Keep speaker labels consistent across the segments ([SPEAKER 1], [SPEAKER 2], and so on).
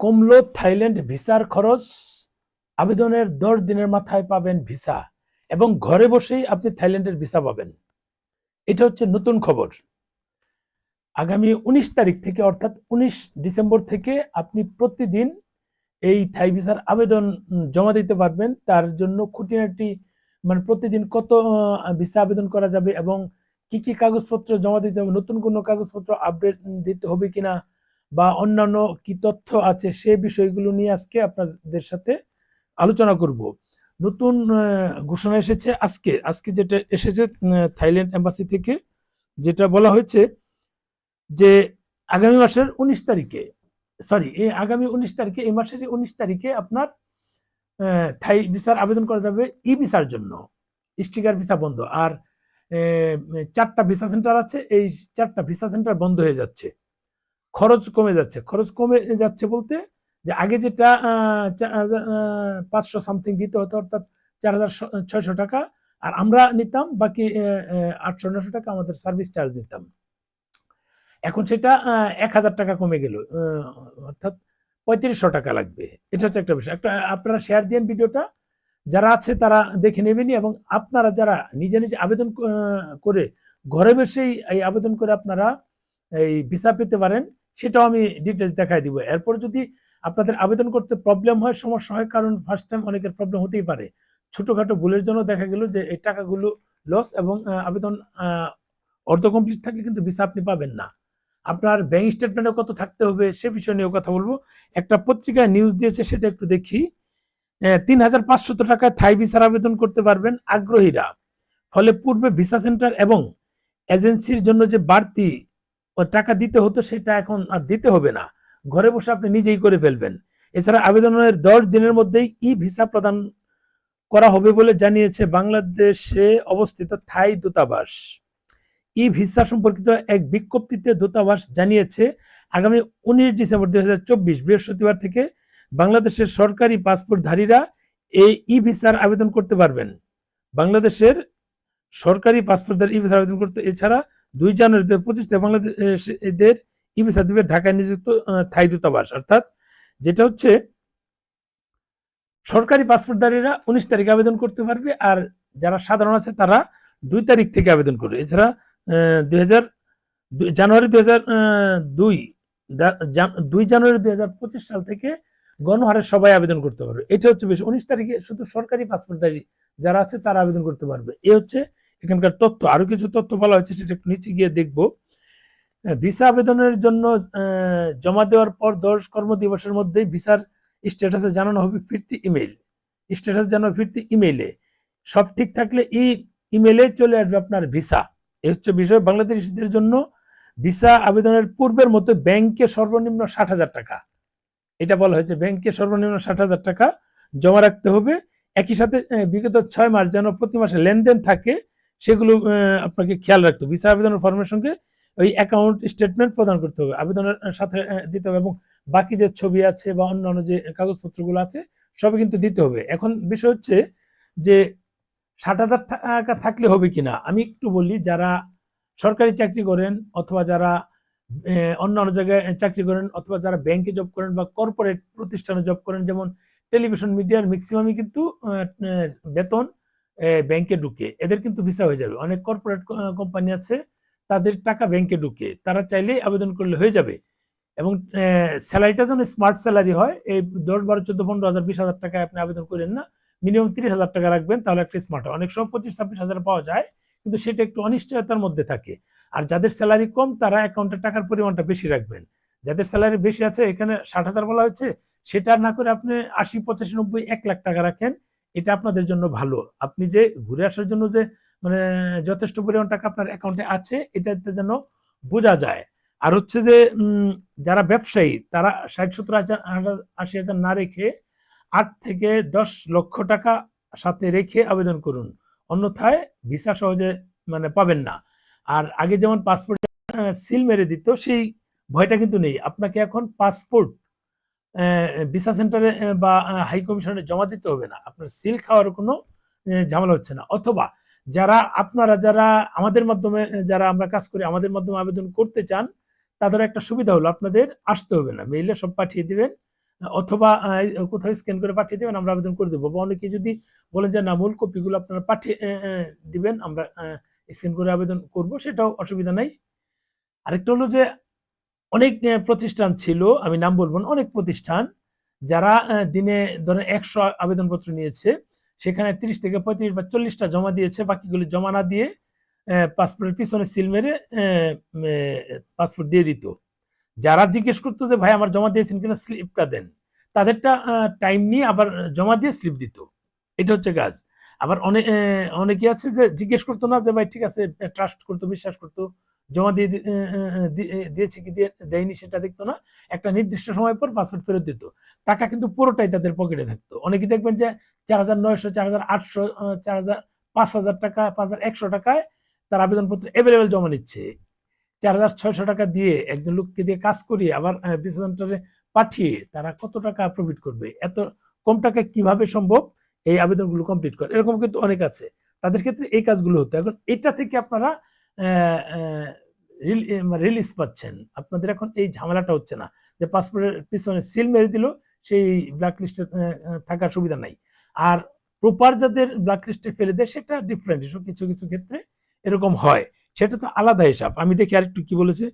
[SPEAKER 1] কমলো থাইল্যান্ড ভিসার খরচ। আবেদনের দশ দিনের মাথায় পাবেন ভিসা এবং ঘরে বসেই আপনি থাইল্যান্ডের ভিসা পাবেন। এটা হচ্ছে নতুন খবর। আগামী উনিশ তারিখ থেকে অর্থাৎ উনিশ ডিসেম্বর থেকে আপনি প্রতিদিন এই থাই ভিসার আবেদন জমা দিতে পারবেন। তার জন্য খুঁটিনাটি মানে প্রতিদিন কত ভিসা আবেদন করা যাবে এবং কি কি কাগজপত্র জমা দিতে হবে, নতুন কোনো কাগজপত্র আপডেট দিতে হবে কিনা বা অন্যান্য কি তথ্য আছে সে বিষয়গুলো নিয়ে আজকে আপনাদের সাথে আলোচনা করব। নতুন ঘোষণা এসেছে আজকে। আজকে যেটা এসেছে থাইল্যান্ড এম্বাসি থেকে যেটা বলা হয়েছে যে আগামী মাসের উনিশ তারিখে সরি এই আগামী উনিশ তারিখে, এই মাসের উনিশ তারিখে আপনার থাই, ভিসার আবেদন করা যাবে ই ভিসার জন্য। স্টিকার ভিসা বন্ধ। আর চারটা ভিসা সেন্টার আছে, এই চারটা ভিসা সেন্টার বন্ধ হয়ে যাচ্ছে। খরচ কমে যাচ্ছে। খরচ কমে যাচ্ছে বলতে যে আগে যেটা পাঁচশো সামথিং দিতে হতো, অর্থাৎ চার হাজার ছয়শো টাকা, আর আমরা নিতাম, বাকি আটশো নশো টাকা আমাদের সার্ভিস চার্জ নিতাম। এখন সেটা এক হাজার টাকা কমে গেল অর্থাৎ পঁয়ত্রিশশো টাকা লাগবে। এটা হচ্ছে একটা বিষয়। একটা, আপনারা শেয়ার দিন ভিডিওটা, যারা আছে তারা দেখে নেবেনি এবং আপনারা যারা নিজে নিজে আবেদন করে ঘরে বসেই এই আবেদন করে আপনারা এই ভিসা পেতে পারেন সেটাও আমি ডিটেলস দেখাই দিব। এরপর যদি আপনাদের আবেদন করতে প্রবলেম হয়, সমস্যা হয়, কারণ ফার্স্ট টাইম অনেকের প্রবলেম হতেই পারে। ছোটোখাটো ভুলের জন্য দেখা গেল যে এই টাকাগুলো লস এবং আবেদন অর্ধ কমপ্লিট থাকলে কিন্তু ভিসা আপনি পাবেন না। আপনার ব্যাংক স্টেটমেন্টে কত থাকতে হবে সে বিষয় নিয়েও কথা বলব। একটা পত্রিকায় নিউজ দিয়েছে, সেটা একটু দেখি। তিন হাজার পাঁচশত টাকায় থাই ভিসার আবেদন করতে পারবেন আগ্রহীরা। ফলে পূর্বে ভিসা সেন্টার এবং এজেন্সির জন্য যে বাড়তি টাকা দিতে হতো, সেটা এখন আর দিতে হবে না। ঘরে বসে আপনি নিজেই করে ফেলবেন। এছাড়া আবেদনের দশ দিনের মধ্যেই ই ভিসা প্রদান করা হবে বলে জানিয়েছে বাংলাদেশে অবস্থিত থাই দূতাবাস। ই ভিসা সম্পর্কিত এক বিজ্ঞপ্তিতে দূতাবাস জানিয়েছে, আগামী উনিশ ডিসেম্বর দুই হাজার চব্বিশ বৃহস্পতিবার থেকে বাংলাদেশের সরকারি পাসপোর্টধারীরা এই ই ভিসার আবেদন করতে পারবেন। বাংলাদেশের সরকারি পাসপোর্টধারী ই ভিসার আবেদন করতে, এছাড়া দুই জানুয়ারি দু পঁচিশ থেকে বাংলাদেশের ই ঢাকায় নিযুক্ত থাই দূতাবাস, অর্থাৎ যেটা হচ্ছে সরকারি পাসপোর্টধারীরা উনিশ তারিখে আবেদন করতে পারবে আর যারা সাধারণ আছে তারা দুই তারিখ থেকে আবেদন করবে। এছাড়া দুই হাজার জানুয়ারি দুই হাজার দুই জানুয়ারি দুই পঁচিশ সাল থেকে গণহারে সবাই আবেদন করতে পারবে। এটা হচ্ছে বেশ, উনিশ তারিখে শুধু সরকারি পাসপোর্টধারী যারা আছে তারা আবেদন করতে পারবে। এ হচ্ছে এখানকার তথ্য আরও কিছু তথ্য বলা হয়েছে, সেটা নিচে গিয়ে দেখব। ভিসা আবেদনের জন্য জমা দেওয়ার পর দশ কর্মদিবসের মধ্যেই ভিসার স্ট্যাটাসে জানানো হবে ফিরতি ইমেইল। স্ট্যাটাস জানানো ফিরতি ইমেইলে। সব ঠিক থাকলে এই ইমেইলে চলে আসবে আপনার ভিসা। এই হচ্ছে বিষয়। বাংলাদেশিদের জন্য ভিসা আবেদনের পূর্বের মতো ব্যাংকে সর্বনিম্ন ষাট হাজার টাকা। এটা বলা হয়েছে, ব্যাংকে সর্বনিম্ন ষাট হাজার টাকা জমা রাখতে হবে। একই সাথে বিগত ছয় মাস যেন প্রতি মাসে লেনদেন থাকে সেগুলো আপনাকে খেয়াল রাখতে হবে। ভিসা আবেদনের ফর্মের সঙ্গে ওই অ্যাকাউন্ট স্টেটমেন্ট প্রদান করতে হবে। আবেদনের সাথে দিতে হবে এবং বাকি যে ছবি আছে বা অন্যান্য যে কাগজপত্রগুলো আছে সবই কিন্তু দিতে হবে। এখন বিষয় হচ্ছে যে ষাট হাজার টাকা থাকলে হবে কিনা? আমি একটু বলি যারা সরকারি চাকরি করেন অথবা যারা আহ, অন্য অন্য জায়গায় চাকরি করেন অথবা যারা ব্যাংকে জব করেন বা কর্পোরেট প্রতিষ্ঠানে জব করেন যেমন টেলিভিশন মিডিয়ার ম্যাক্সিমামই কিন্তু বেতন ব্যাংকে ঢুকে, এদের কিন্তু ভিসা হয়ে যাবে। অনেক কর্পোরেট কোম্পানি আছে, তাদের টাকা ব্যাংকে ঢুকে, তারা চাইলেই আবেদন করলে হয়ে যাবে। এবং স্যালারিটা যেন স্মার্ট স্যালারি হয়, এই দশ, বারো, চোদ্দ, পনেরো হাজার, বিশ হাজার টাকায় আপনি আবেদন করেন না মিনিমাম তিরিশ হাজার টাকা রাখবেন, তাহলে একটা স্মার্ট হয়। অনেক সময় পঁচিশ, ছাব্বিশ হাজার পাওয়া যায়, কিন্তু সেটা একটু অনিশ্চয়তার মধ্যে থাকে। আর যাদের স্যালারি কম, তারা অ্যাকাউন্টে টাকার পরিমাণটা বেশি রাখবেন। যাদের স্যালারি বেশি আছে, এখানে ষাট হাজার বলা হচ্ছে সেটা না করে আপনি আশি, পঁচাশি, নব্বই, এক লাখ টাকা রাখেন এটা আপনাদের জন্য ভালো। আপনি যে ঘুরে আসার জন্য যে মানে যথেষ্ট পরিমাণ টাকা আপনার অ্যাকাউন্টে আছে, এটাতে যেন বোঝা যায়। আর হচ্ছে যে যারা ব্যবসায়ী, তারা ষাট, সত্তর হাজার আশি হাজার না রেখে আট থেকে দশ লক্ষ টাকা সাথে রেখে আবেদন করুন। অন্যথায় ভিসা সহজে মানে পাবেন না। আর আগে যেমন পাসপোর্ট সিল মেরে দিত, সেই ভয়টা কিন্তু নেই। আপনাকে এখন পাসপোর্ট ভিসা সেন্টারে বা হাই কমিশনে জমা দিতে হবে না। আপনার সিল খাওয়ার কোনো ঝামেলা হচ্ছে না। অথবা যারা আপনারা, যারা আমাদের মাধ্যমে যারা আমরা কাজ করি, আমাদের মাধ্যমে আবেদন করতে চান, তাদের একটা সুবিধা হলো, আপনাদের আসতে হবে না। মেইলে সব পাঠিয়ে দিবেন, অথবা কোথাও স্ক্যান করে পাঠিয়ে দেবেন, আমরা আবেদন করে দেবো। বা অনেকে যদি বলেন যে, না, মূল কপিগুলো আপনারা পাঠিয়ে দিবেন, আমরা স্ক্যান করে আবেদন করব, সেটাও অসুবিধা নাই। আরেকটা হলো যে অনেক প্রতিষ্ঠান ছিল, আমি নাম বলব না, অনেক প্রতিষ্ঠান যারা দিনে ধরেন একশো আবেদনপত্র নিয়েছে, সেখানে তিরিশ থেকে পঁয়ত্রিশ বা চল্লিশটা জমা দিয়েছে, বাকিগুলি জমা না দিয়ে পাসপোর্টের পিছনে সিল মেরে পাসপোর্ট দিয়ে দিত। যারা জিজ্ঞেস করতো যে, ভাই, আমার জমা দিয়েছেন কিনা, স্লিপটা দেন। তাদেরটা টাইম নিয়ে আবার জমা দিয়ে স্লিপ দিত। এটা হচ্ছে কাজ। আবার অনেক অনেকে আছে যে, জিজ্ঞেস করতো না যে, ভাই, ঠিক আছে ট্রাস্ট করতো, বিশ্বাস করতো। জমা দিয়ে দিয়েছে কি দিয়ে, দেয়নি সেটা দেখতো না। একটা নির্দিষ্ট সময় পর পাসওয়ার্ড ফেরত দিত। টাকা কিন্তু পুরোটাই তাদের পকেটে থাকতো। অনেকে দেখবেন যে চার হাজার নয়শো, চার হাজার আটশো চার হাজার পাঁচ হাজার টাকা, পাঁচ হাজার একশো টাকায় তার আবেদনপত্র অ্যাভেলেবেল জমা নিচ্ছে। চার হাজার ছয়শো টাকা দিয়ে একজন লোককে দিয়ে কাজ করিয়ে আবার বিসি সেন্টারে পাঠিয়ে তারা কত টাকা প্রফিট করবে? এত কম টাকায় কীভাবে সম্ভব? এই আবেদনগুলো কমপ্লিট করে। এরকম কিন্তু অনেক আছে। তাদের ক্ষেত্রে এই কাজগুলো হতো। এখন এটা থেকে আপনারা রিলিজ পাচ্ছেন। আপনাদের এখন এই ঝামেলাটা হচ্ছে না যে পাসপোর্টের পিছনে সিল মেরে দিল, সেই ব্ল্যাক লিস্টে থাকার সুবিধা নাই। আর প্রপার যাদের ব্ল্যাক লিস্টে ফেলে দেয়, সেটা ডিফারেন্ট কিছু কিছু ক্ষেত্রে এরকম হয়। সেটা তো আলাদা হিসাব। আমি দেখি আরেকটু কি বলেছে,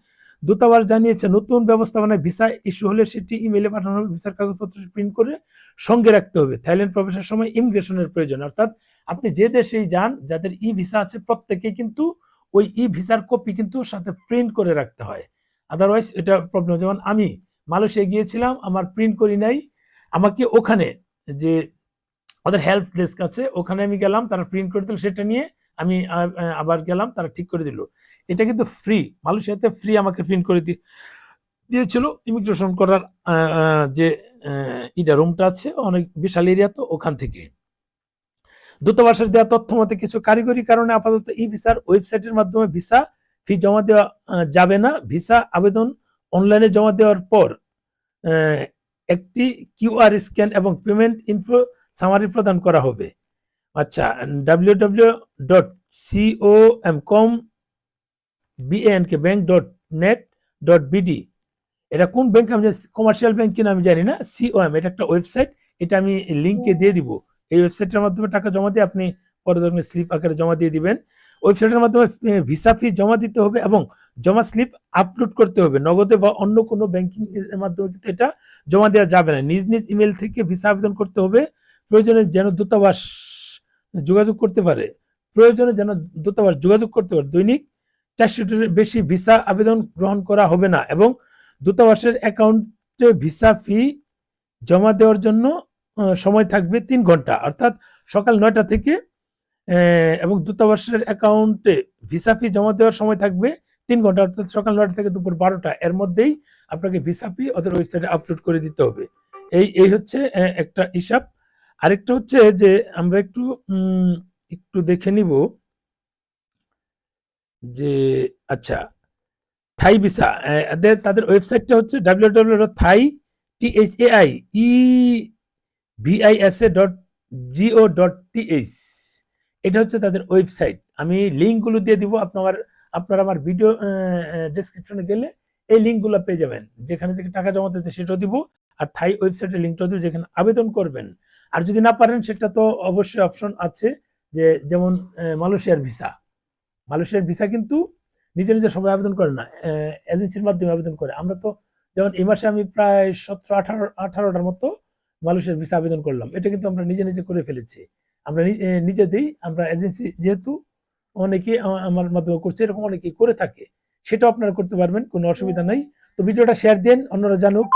[SPEAKER 1] দূতাবাস জানিয়েছে, নতুন ব্যবস্থাপনায় ভিসা ইস্যু হলে সেটি ইমেলে পাঠানো হবে, ভিসার কাগজপত্র প্রিন্ট করে সঙ্গে রাখতে হবে। থাইল্যান্ড প্রবেশের সময় ইমিগ্রেশনের প্রয়োজন। অর্থাৎ আপনি যে দেশেই যান, যাদের ই ভিসা আছে, প্রত্যেকেই কিন্তু ওই ই ভিসার কপি কিন্তু সাথে প্রিন্ট করে রাখতে হয়। আদারওয়াইজ এটা প্রবলেম যেমন আমি মালয়েশিয়া গিয়েছিলাম, আমার প্রিন্ট করি নাই। আমাকে ওখানে যে ওদের হেল্প ডেস্ক আছে, ওখানে আমি গেলাম, তারা প্রিন্ট করে দিল সেটা নিয়ে আমি আবার গেলাম, তারা ঠিক করে দিল। এটা কিন্তু ফ্রি মালয়েশিয়াতে ফ্রি আমাকে প্রিন্ট করে দিয়েছিল। ইমিগ্রেশন করার যে ইটা রুমটা আছে, অনেক বিশাল এরিয়া তো ওখান থেকে। দূতাবাসের দেওয়া তথ্য মতে কিছু কারিগরি কারণে আপাতত ই ভিসার ওয়েবসাইটের মাধ্যমে ভিসা ফি জমা দেওয়া যাবে না। ভিসা আবেদন অনলাইনে জমা দেওয়ার পর একটি কিউআর স্ক্যান এবং পেমেন্ট ইনফো সামারি প্রদান করা হবে। আচ্ছা W W dot C O M com BNK bank dot net dot BD এটা কোন ব্যাংক আমি কমার্শিয়াল ব্যাংক কিনা আমি জানি না সিওএম এটা একটা ওয়েবসাইট এটা আমি লিঙ্কে দিয়ে দিব। এই ওয়েবসাইটের মাধ্যমে টাকা জমা দিয়ে আপনি পরে ধরনের স্লিপ আকারে জমা দিয়ে দিবেন। ওয়েবসাইটের মাধ্যমে ভিসা ফি জমা দিতে হবে এবং জমা স্লিপ আপলোড করতে হবে। নগদে বা অন্য কোনো ব্যাংকিং এর মাধ্যমে কিন্তু এটা জমা দেওয়া যাবে না। নিজ নিজ ইমেল থেকে ভিসা আবেদন করতে হবে। প্রয়োজনে যেন দূতাবাস যোগাযোগ করতে পারে। প্রয়োজনে যেন দূতাবাস যোগাযোগ করতে পারে। দৈনিক চারশোটির বেশি ভিসা আবেদন গ্রহণ করা হবে না এবং দূতাবাসের অ্যাকাউন্টে ভিসা ফি জমা দেওয়ার জন্য সময় থাকবে তিন ঘণ্টা। অর্থাৎ সকাল নয়টা থেকে এবং দূতাবাসের অ্যাকাউন্টে ভিসা ফি জমা দেওয়ার সময় থাকবে তিন ঘণ্টা। অর্থাৎ সকাল নয়টা থেকে দুপুর বারোটা। এর মধ্যেই আপনাকে ভিসা ফি ওদের ওয়েবসাইটে আপলোড করে দিতে হবে। এই এই হচ্ছে একটা হিসাব। আরেকটা হচ্ছে যে আমরা একটু একটু দেখে নিব যে আচ্ছা থাই ভিসা তাদের ওয়েবসাইটটা হচ্ছে W W Thai T H A I E V I S A dot G O dot T H এটা হচ্ছে তাদের ওয়েবসাইট আমি লিঙ্কগুলো দিয়ে দিব, আপনার আপনার আমার ভিডিও ডেসক্রিপশনে গেলে এই লিঙ্কগুলো পেয়ে যাবেন। যেখানে থেকে টাকা জমা দিতে সেটাও দিব, আর থাই ওয়েবসাইটের লিঙ্কটাও দিব, যেখানে আবেদন করবেন। আর যদি না পারেন, সেটা তো অবশ্যই অপশন আছে, যে যেমন মালয়েশিয়ার ভিসা। মালয়েশিয়ার ভিসা কিন্তু নিজে নিজে সবাই আবেদন করে না এজেন্সির মাধ্যমে আবেদন করে। আমরা তো, যেমন এই মাসে আমি প্রায় সতেরো আঠারো, আঠারোটার মতো মালয়েশিয়ার ভিসা আবেদন করলাম। এটা কিন্তু আমরা নিজে নিজে করে ফেলেছি। আমরা নিজেদেরই আমরা এজেন্সি যেহেতু অনেকে আমার মাধ্যমে করছে, এরকম অনেকে করে থাকে। সেটাও আপনারা করতে পারবেন, কোনো অসুবিধা নাই। তো ভিডিওটা শেয়ার দেন, অন্যরা জানুক।